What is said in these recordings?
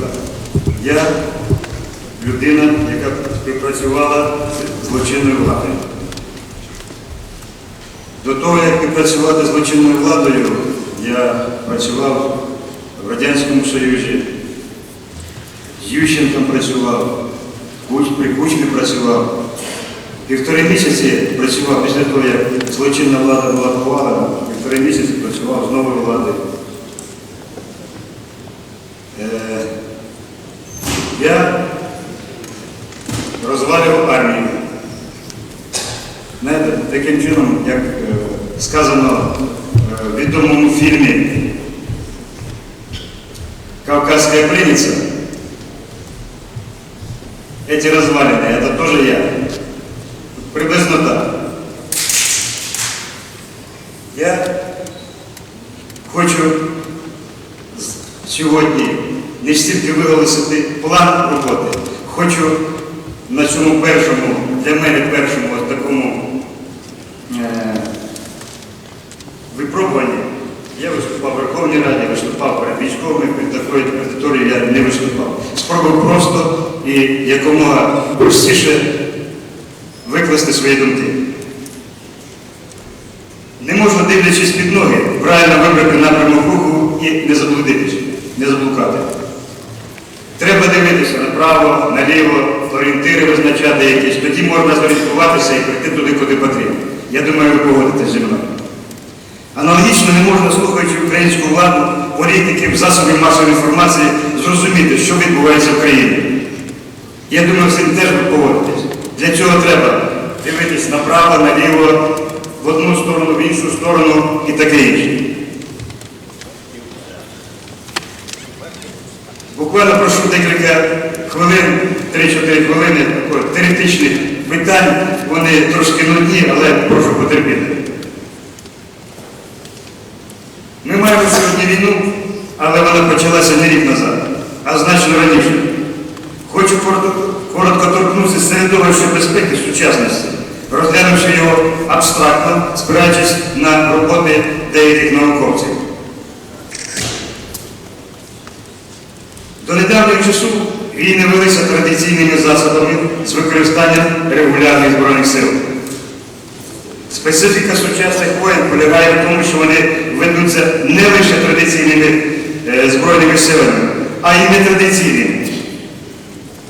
так. Я людина, яка співпрацювала з злочинною владою. До того, як співпрацювати з злочинною владою, я працював в Радянському Союзі, з Ющенком працював, при Кучмі працював. Півтори місяці працював після того, як злочинна влада була повалена, півтори місяці працював з новою владою. Е, я розвалював армію. Знаєте, таким чином, як е, сказано е, в відомому фільмі Кавказська пленниця, эти развалины, это тоже я. Приблизно так. Я хочу з- сьогодні не стільки виголосити план роботи, хочу на цьому першому, для мене першому такому е, випробуванні. Я виступав в Верховній Раді, виступав перед військовими, перед такою аудиторією я не виступав. Спробував просто і якомога простіше викласти свої думки. Не можна, дивлячись під ноги, правильно вибрати напрямок руху і не заблудитись, не заблукати. Треба дивитися направо, наліво, орієнтири визначати якісь, тоді можна зорієнтуватися і прийти туди, куди потрібно. Я думаю, ви погодитесь зі мною. Аналогічно не можна, слухаючи українську владу, політиків, засобів масової інформації, зрозуміти, що відбувається в країні. Я думаю, цим теж ви погодитесь. Для цього треба дивитись направо, наліво, в одну сторону, в іншу сторону і таке інше. Буквально прошу декілька хвилин, 3-4 хвилини теоретичних питань. Вони трошки нудні, але прошу потерпіти. Ми маємо сьогодні війну, але вона почалася не рік назад, а значно раніше. Хочу коротко, коротко торкнутися середовища безпеки сучасності, розглянувши його абстрактно, спираючись на роботи деяких науковців. До недавнього часу війни велися традиційними засобами з використанням регулярних збройних сил. Специфіка сучасних воєн полягає в тому, що вони ведуться не лише традиційними е, збройними силами, а й нетрадиційними.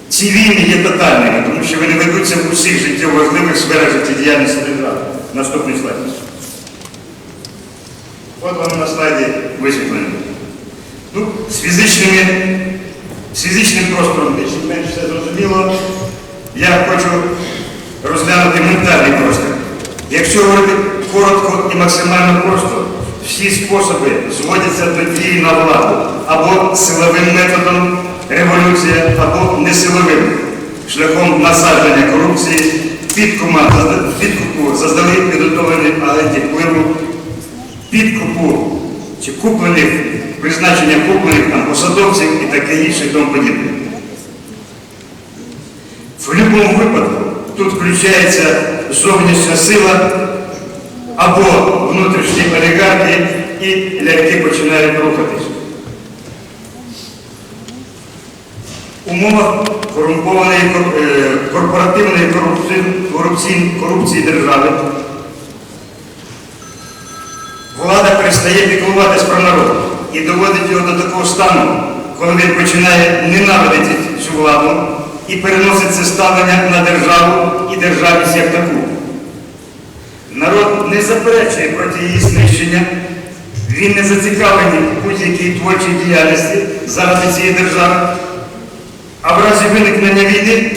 Ці війни є тотальними, тому що вони ведуться в усіх життєво важливих сферах життєдіяльності держави. Наступний слайд. От воно на слайді висвітлено. Ну, з фізичними, з фізичним простором більш-менш все зрозуміло. Я хочу розглянути ментальний простір. Якщо говорити коротко і максимально просто, всі способи зводяться до дії на владу або силовим методом революція, або несиловим шляхом насадження корупції, підкупу заздалегідь підготовлених агентів впливу, підкупу чи куплених, призначення куплених там посадовців і таке інше і тому подібне. В будь-якому випадку тут включається зовнішня сила або внутрішні олігархи і ляльки починають рухатись. В умовах корумпованої е, корпоративної корупції, корупції, корупції держави влада перестає піклуватись про народ і доводить його до такого стану, коли він починає ненавидити цю владу і переносить це ставлення на державу і державність як таку. Народ не заперечує проти її знищення, він не зацікавлений в будь-якій творчій діяльності заради цієї держави. А в разі виникнення війни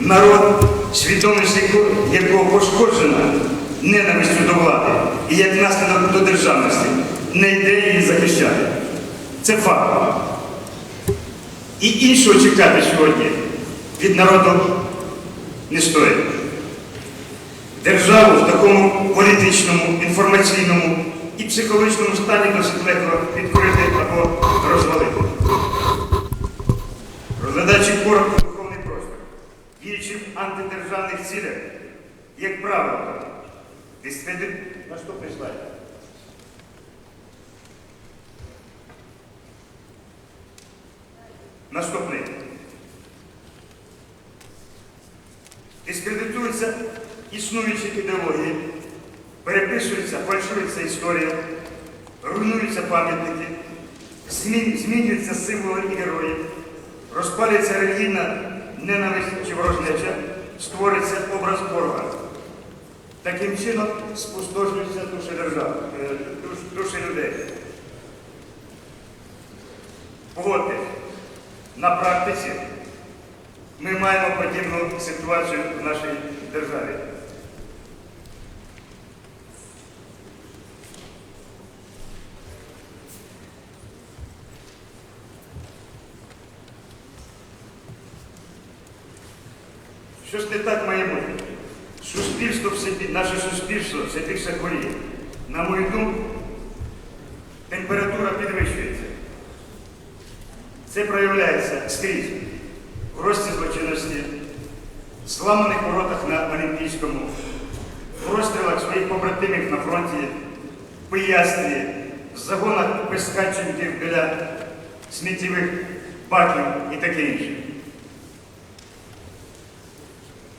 народ, свідомість якого- пошкоджена ненавистю до влади і як наслідок до державності, не йде її захищати. Це факт. І іншого чекати сьогодні від народу не стоїть. Державу в такому політичному, інформаційному і психологічному стані досить легко підкорити або розвалити. Розглядаючи коротко духовний простір, діючи в антидержавних цілях, як правило, дисциплі... Наступний слайд. Наступний. Дискредитуються існуючі ідеології, переписується, фальшується історія, руйнуються пам'ятники, змінюються символи і герої, розпалюється релігійна ненависть чи ворожнеча, створюється образ ворога. Таким чином спустошуються душі держав, е, душі людей. Погодьте, на практиці ми маємо подібну ситуацію в нашій державі. Щось не так має бути. Суспільство все, наше суспільство все більше хворіє. На мою думку, скрізь в рості злочинності, зламаних воротах на Олімпійському, в розстрілах своїх побратимів на фронті, в пиястві, в загонах безхатченків біля сміттєвих баків і таке інше.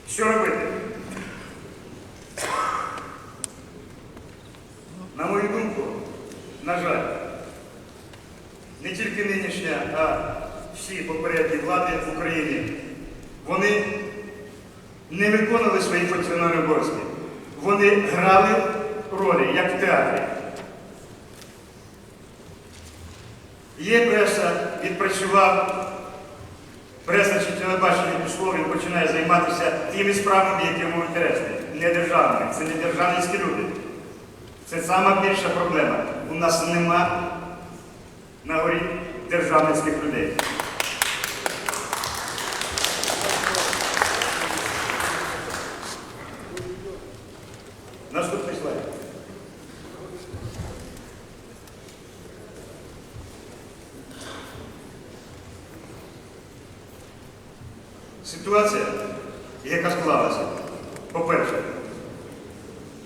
Що робити? На мою думку, на жаль, не тільки нинішня, а всі попередні влади в Україні, вони не виконали свої функціональні обов'язки. Вони грали ролі, як в театрі. Є преса, відпрацював, преса чи телебачення пішло, він починає займатися тими справами, які йому інтересні. Не державними, це не державницькі люди. Це сама більша проблема. У нас нема на горі державницьких людей. Наступний слайд. Ситуація, яка склалася. По-перше,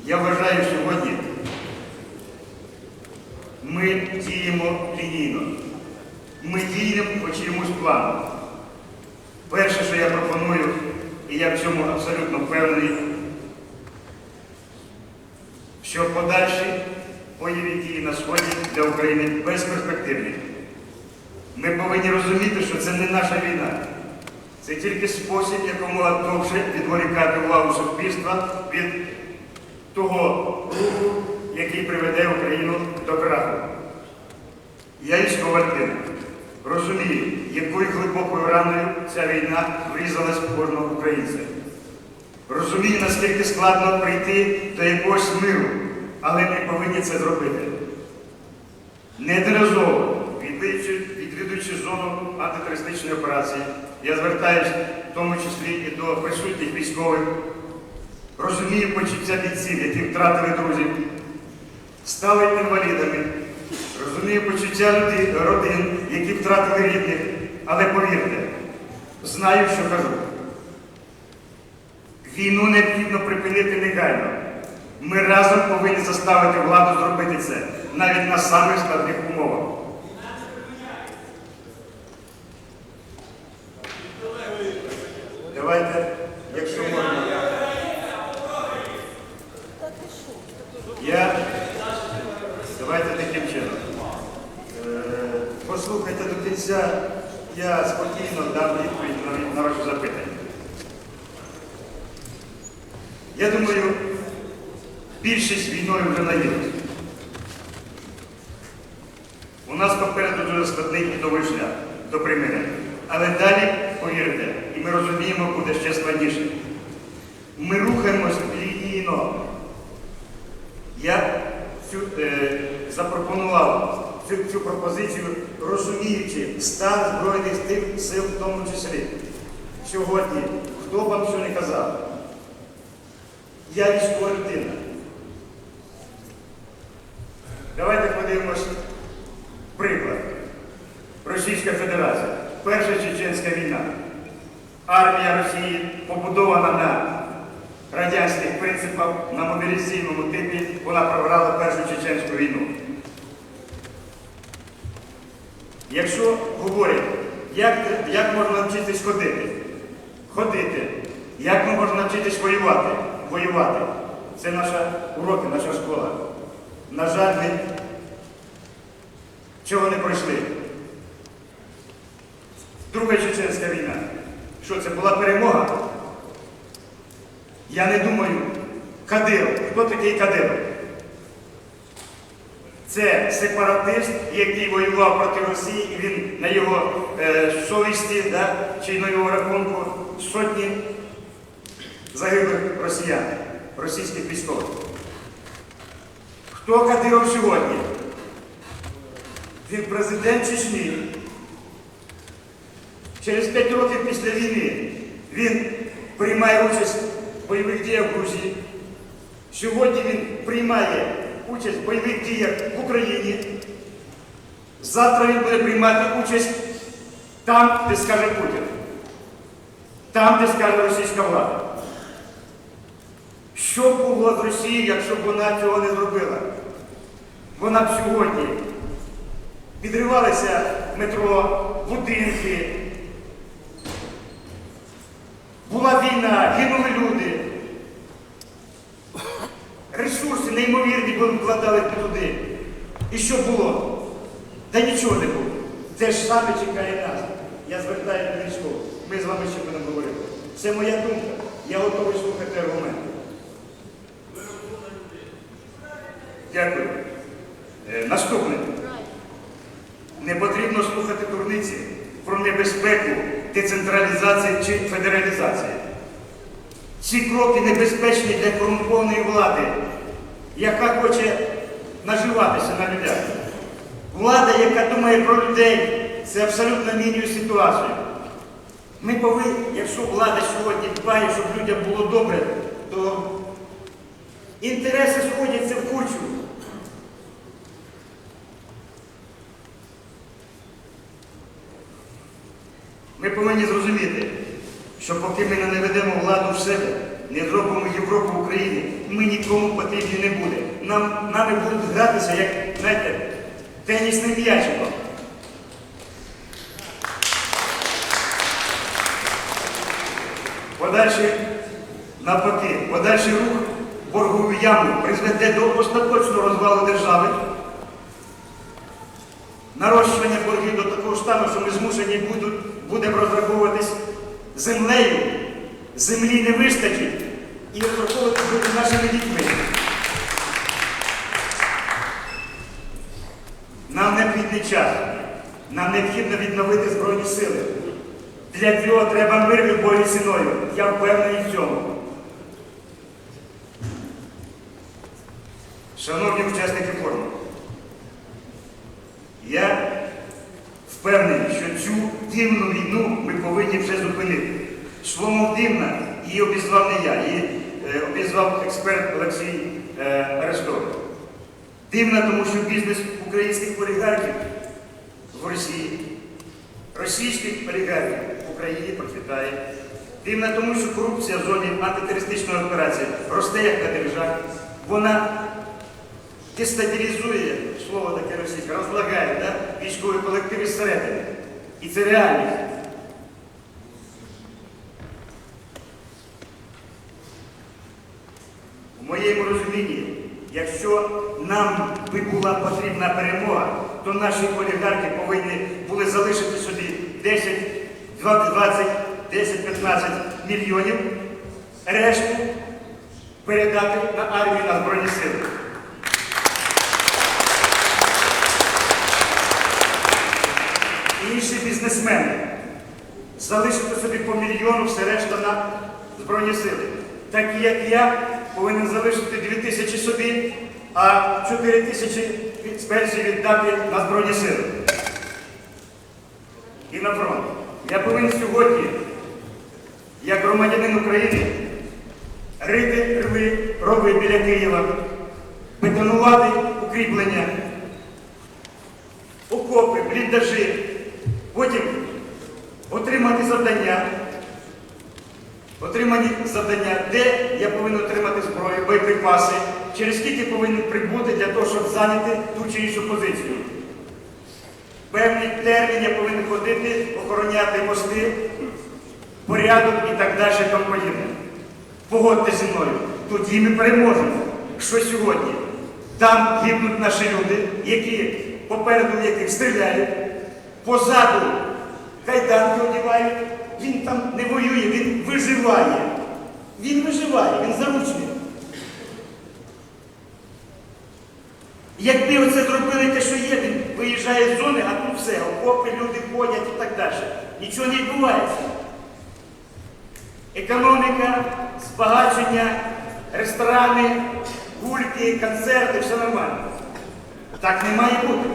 я вважаю сьогодні, ми діємо лінійно. Ми діємо по чиємусь плану. Перше, що я пропоную, і я в цьому абсолютно впевнений, що подальші бойові дії на Сході для України безперспективні. Ми повинні розуміти, що це не наша війна. Це тільки спосіб якомога довше відволікати увагу суспільства від того руху, який приведе Україну до краху. Я військова людина. Розумію, якою глибокою раною ця війна врізалась в кожного українця. Розумію, наскільки складно прийти до якогось миру, але ми повинні це зробити. Неодноразово, відвідуючи зону антитерористичної операції, я звертаюся в тому числі і до присутніх військових, розумію почуття бійців, які втратили друзів, стали інвалідами, розумію почуття людей, родин, які втратили рідних, але повірте, знаю, що кажу. Війну необхідно припинити негайно. Ми разом повинні заставити владу зробити це, навіть на самих складних умовах. Давайте, якщо можна. Я давайте таким чином. Е, Послухайте до кінця, я спокійно дам відповідь на, ваше запитання. Я думаю, більшість війною вже наїлась. У нас попереду дуже складний і довгий шлях до примирення. Але далі, повірте, і ми розуміємо, буде ще складніше. Ми рухаємось лінійно. Я цю, е, запропонував цю, цю пропозицію, розуміючи стан Збройних Сил- сил в тому числі. Сьогодні, хто б вам що не казав, я військова. Давайте подивимось приклад. Російська Федерація. Перша чеченська війна. Армія Росії побудована на радянських принципах, на мобілізаційному типі, вона програла Першу чеченську війну. Якщо говорять Як, як можна навчитись ходити? Ходити. Як ми можемо навчитись воювати? Воювати. Це наша уроки, наша школа. На жаль, ми чого не пройшли. Друга чеченська війна. Що це була перемога? Я не думаю, Кадиров. Хто такий Кадиров? Це сепаратист, який воював проти Росії, і він на його е, совісті, да, чи на його рахунку сотні загиблих росіян, російських військових. Хто Кадиров сьогодні? Він президент Чечні. Через п'ять років після війни він приймає участь в бойових діях в Грузії. Сьогодні він приймає участь в бойових діях в Україні. Завтра він буде приймати участь там, де скаже Путін. Там, де скаже російська влада. Що було з Росією, якщо б вона цього не зробила? Вона б сьогодні підривалися метро, будинки. Була війна, гинули люди. Ресурси неймовірні були вкладали туди. І що було? Та нічого не було. Те ж саме чекає нас. Я звертаю до військових. Ми з вами ще будемо говорити. Це моя думка. Я готовий слухати аргументи. Дякую. Е, наступне. Не потрібно слухати дурниці про небезпеку децентралізації чи федералізації. Ці кроки небезпечні для корумпованої влади, яка хоче наживатися на людях. Влада, яка думає про людей, це абсолютно мінює ситуацію. Ми повинні, якщо влада сьогодні дбає, щоб людям було добре, то інтереси сходяться в кучу. Ми повинні зрозуміти, що поки ми не наведемо владу в себе, не зробимо Європу в Україні, ми нікому потрібні не буде. Нам, нами будуть гратися, як знаєте, тенісним м'ячиком. Подальший, навпаки, подальший рух боргову яму призведе до остаточного розвалу держави, нарощування боргів до такого стану, що ми змушені будуть, будемо розраховуватись землею, землі не вистачить і розраховувати бути нашими дітьми. Нам необхідний час. Нам необхідно відновити Збройні сили. Для цього треба мир любою ціною. Я впевнений в цьому. Шановні учасники форуму, я впевнений, що дивну війну ми повинні вже зупинити. Словом дивна, її обізвав не я, її е, обізвав експерт Олексій е, Арестович. Дивна, тому що бізнес українських олігархів в Росії, російських олігархів в Україні процвітає. Дивна, тому що корупція в зоні антитерористичної операції росте як на державі. Вона дестабілізує, слово таке російське, розлагає да? військові колективи зсередини. І це реальність. У моєму розумінні, якщо нам би була потрібна перемога, то наші олігархи повинні були залишити собі 10, 20, 10-15 мільйонів, решту передати на армію на Збройні Сили. Інші бізнесмени залишити собі по мільйону все решта на Збройні Сили. Такі, як я, повинен залишити 2 тисячі собі, а 4 тисячі з пенсії віддати на Збройні Сили. І на фронт. Я повинен сьогодні, як громадянин України, рити рви, рови біля Києва, бетонувати укріплення, окопи, бліндажі, потім отримати завдання, отримані завдання, де я повинен отримати зброю, боєприпаси, через скільки повинен прибути для того, щоб зайняти ту чи іншу позицію. Певний термін я повинен ходити, охороняти мости, порядок і так далі, тому подібне. Погодьте зі мною, тоді ми переможемо. Що сьогодні? Там гибнуть наші люди, які попереду яких стріляють, позаду кайданки одягають. Він там не воює, він виживає. Він виживає, він заручний. Якби оце зробили те, що є, він виїжджає з зони, а тут все, окопи, люди ходять і так далі. Нічого не відбувається. Економіка, збагачення, ресторани, гульки, концерти, все нормально. Так не має бути.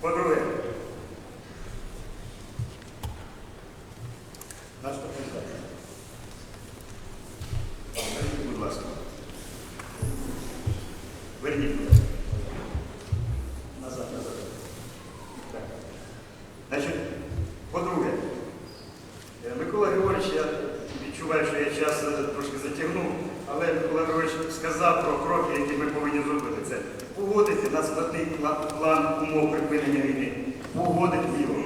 По-друге, наш кандидат. Верніть, будь ласка. Верніть, будь ласка. Назад, назад. Так. Значить, по-друге, е, Микола Григорович, я відчуваю, що я час е, трошки затягнув, але Микола Григорович сказав про кроки, які ми повинні зробити. Це погодити на складний пла- план умов припинення війни, погодити його.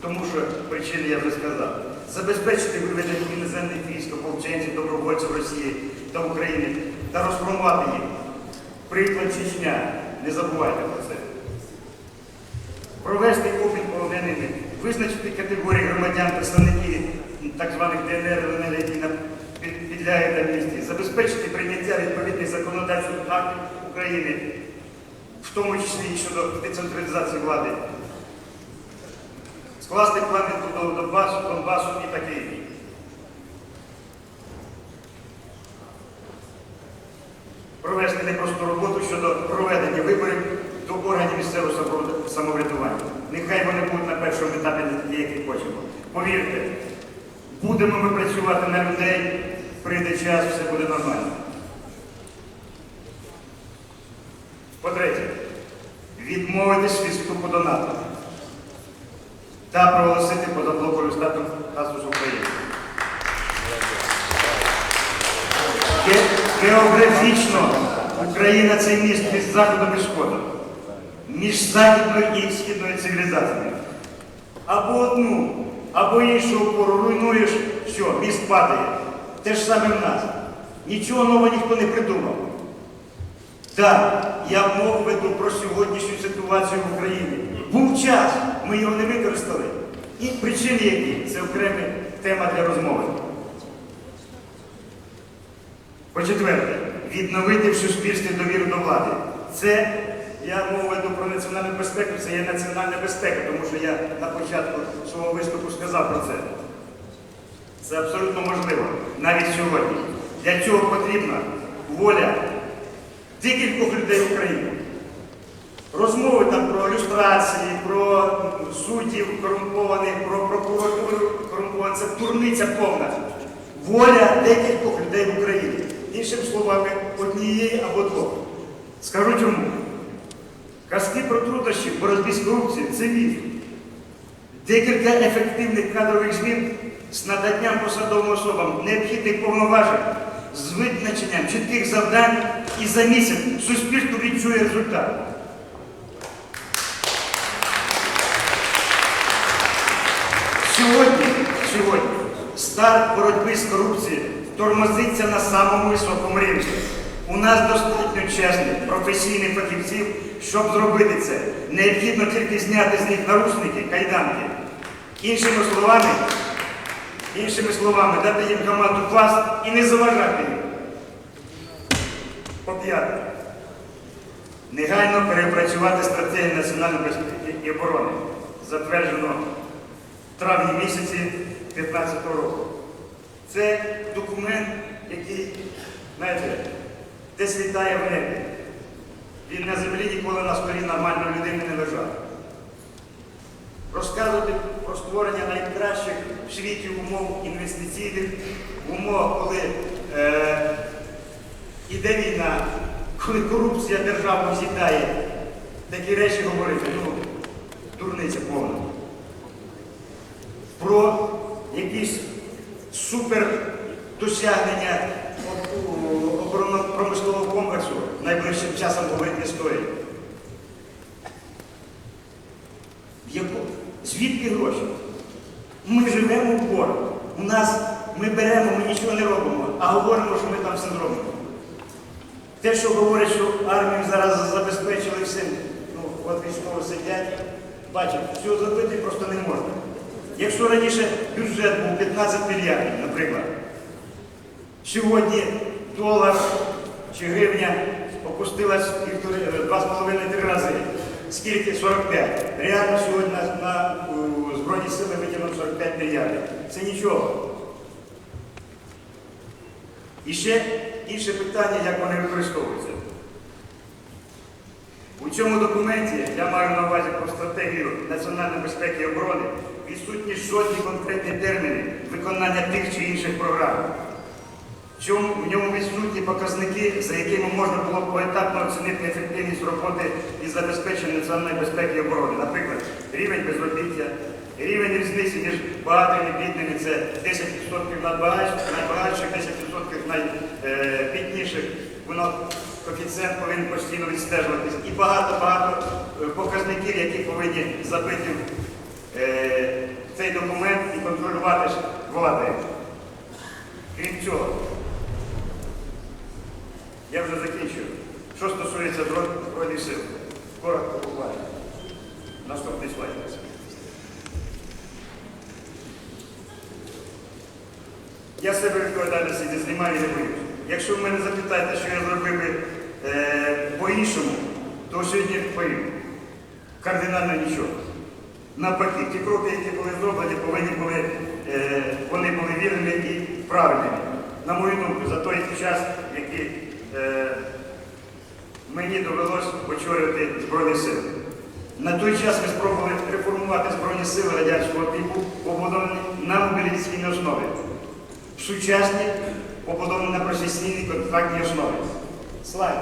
Тому що причини я вже сказав. Забезпечити виведення іноземних військ, ополченців, добровольців Росії та України та розформувати їх. Приклад Чечня. Не забувайте про це провести обмін полоненими, визначити категорії громадян, представників так званих ДНР, ЛНР, які нам під- підлягають амністії, забезпечити прийняття відповідних законодавчих України, в тому числі і щодо децентралізації влади, скласти план відбудови Донбасу, Донбасу і таке інше. провести непросту роботу щодо проведення виборів до органів місцевого самоврядування. Нехай вони будуть на першому етапі які хочемо. Повірте, будемо ми працювати на людей, прийде час, все буде нормально. Відмовитись від вступу до НАТО та проголосити позаблоковий статус статус України. Ге- Географічно Україна це міст між заходом і сходом, між західною і східною цивілізаціями. Або одну, або іншу опору руйнуєш, що міст падає. Те ж саме в нас. Нічого нового ніхто не придумав. Так, я мову веду про сьогоднішню ситуацію в Україні. Був час, ми його не використали. І причини які це окрема тема для розмови. По-четверте, відновити в суспільстві довіру до влади. Це я мову веду про національну безпеку, це є національна безпека, тому що я на початку свого виступу сказав про це. Це абсолютно можливо, навіть сьогодні. Для цього потрібна воля декількох людей України. Розмови там про люстрації, про суддів корумпованих, про прокуратуру корумпованих. Це дурниця повна. Воля декількох людей в Україні. Іншими словами, однієї або двох. Скажу чому. Казки про труднощі в боротьбі з корупцією це міф. Декілька ефективних кадрових змін з наданням посадовим особам необхідних повноважень, з визначенням чітких завдань і за місяць суспільство відчує результат. Сьогодні, сьогодні старт боротьби з корупцією тормозиться на самому високому рівні. У нас достатньо чесних, професійних фахівців, щоб зробити це. Необхідно тільки зняти з них наручники, кайданки. Іншими словами, іншими словами, дати їм команду клас і не заважати їм. По п'яте. Негайно перепрацювати стратегію національної безпеки і оборони, затверджено в травні місяці 2015 року. Це документ, який, знаєте, десь літає в небі. Він на землі ніколи на столі нормальної людини не лежав. Розказувати про створення найкращих в світі умов інвестиційних, умов, коли е, іде війна, коли корупція державу з'їдає, такі речі говорити, ну, дурниця повна. Про якісь супер досягнення оборонно-промислового комплексу найближчим часом говорити не стоїть. Звідки гроші? Ми живемо в борг. У нас ми беремо, ми нічого не робимо, а говоримо, що ми там все зробимо. Те, що говорять, що армію зараз забезпечили всім, ну, от військово сидять, бачать, цього зробити просто не можна. Якщо раніше бюджет був 15 мільярдів, наприклад, сьогодні долар чи гривня опустилась в півтори- е, рази. Скільки? 45. Реально сьогодні на, на Збройні сили витягнув 45 мільярдів. Це нічого. І ще інше питання, як вони використовуються. У цьому документі я маю на увазі про стратегію національної безпеки і оборони відсутні жодні конкретні терміни виконання тих чи інших програм. В в ньому відсутні показники, за якими можна було поетапно оцінити ефективність роботи із забезпечення національної безпеки і оборони. Наприклад, рівень безробіття, рівень різниці між багатими і бідними це 10% найбагатших, найбагатших 10% найбідніших. Воно коефіцієнт повинен постійно відстежуватись. І багато-багато е, показників, які повинні забити е, цей документ і контролювати влади. Крім цього, я вже закінчую. Що стосується Збройних сил, коротко буквально. Наступний слайд. Я себе відповідальності не знімаю і не боюсь. Якщо ви мене запитаєте, що я зробив би е, по-іншому, то сьогодні відповім. Кардинально нічого. Навпаки, ті кроки, які були зроблені, повинні були, е, вони були вірними і правильними. На мою думку, за той час, який е, мені довелося очолювати Збройні сили. На той час ми спробували реформувати Збройні сили радянського типу, побудовані на мобілізаційній основі. Сучасні, побудовані на професійній контрактній основі. Слайд.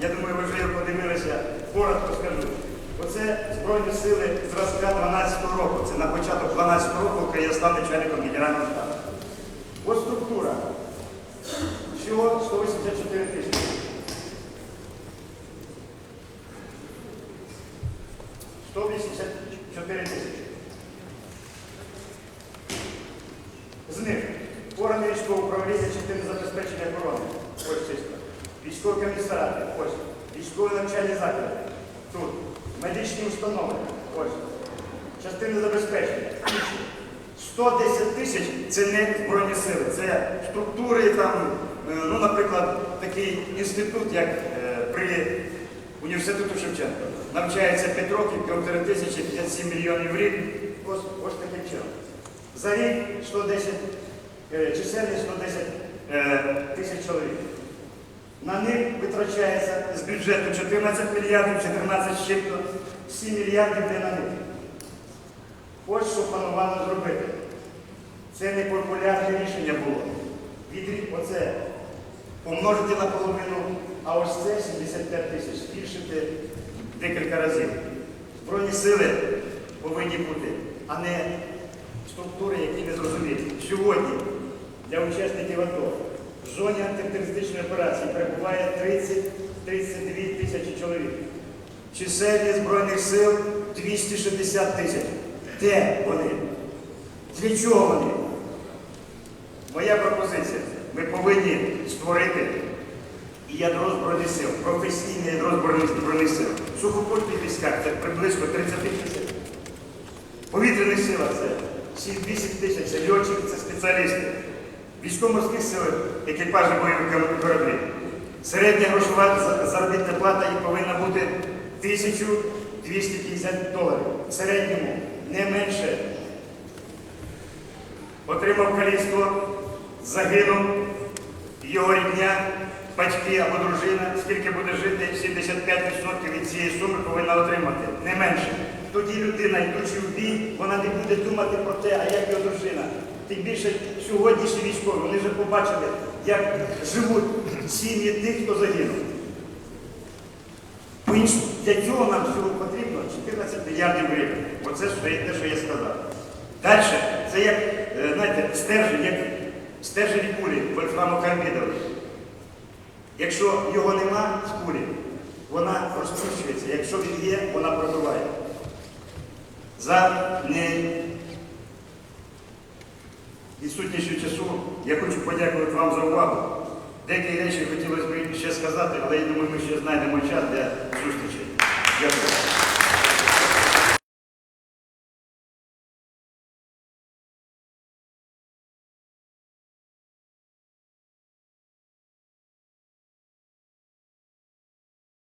Я думаю, ви вже подивилися. Коротко скажу. Оце Збройні сили зразка 12-го року. Це на початок 12-го року, коли я став начальником генерального штабу. Ось структура. Всього 184 тисячі. Сто вісімдесят чотири тисячі. З них органи військового управління частини забезпечення охорони. Ось чисто. Військові. Ось. Військові навчальні заклади. Тут. Медичні установи. Ось. Частини забезпечення. 110 тисяч це не Збройні сили, це структури там, е, ну, наприклад, такий інститут, як е, при університету Шевченка. Навчається 5 років, півтори тисячі, 57 мільйонів в рік. Ось, ось таким чином. За рік 110, е, чисельність 110 е, тисяч чоловік. На них витрачається з бюджету 14 мільярдів, 14 з чим-то, 7 мільярдів де на них. Ось що планували зробити. Це не популярне рішення було. Відрі... Оце помножити на половину, а ось це 75 тисяч, збільшити декілька разів. Збройні сили повинні бути, а не структури, які не зрозумілі. Сьогодні для учасників АТО в зоні антитерористичної операції перебуває 30-32 тисячі чоловік. Чисельність Збройних сил 260 тисяч. Де вони? Для чого вони? Моя пропозиція. Ми повинні створити ядро Збройних сил, професійне ядро Збройних, сил. В сухопутних військах це приблизно 30 тисяч. Повітряних силах це 7-8 тисяч, це льотчики, це спеціалісти. Військово-морських силах екіпажі бойових кораблів. Середня грошова заробітна плата їх повинна бути 1250 доларів. В середньому не менше. Отримав каліцтво, загинув його рідня, батьки або дружина, скільки буде жити, 75% від цієї суми повинна отримати, не менше. Тоді людина, йдучи в бій, вона не буде думати про те, а як його дружина. Тим більше сьогоднішні військові, вони вже побачили, як живуть сім'ї тих, хто загинув. Для цього нам всього потрібно 14 мільярдів гривень. Оце те, що я сказав. Далі, це як, е, знаєте, стержень, як стержень кулі вольфрамокарбідовий. Якщо його нема в кулі, вона розпущується. Якщо він є, вона пробиває. За не відсутністю часу я хочу подякувати вам за увагу. Деякі речі хотілося б ще сказати, але я думаю, ми ще знайдемо час для зустрічі. Дякую.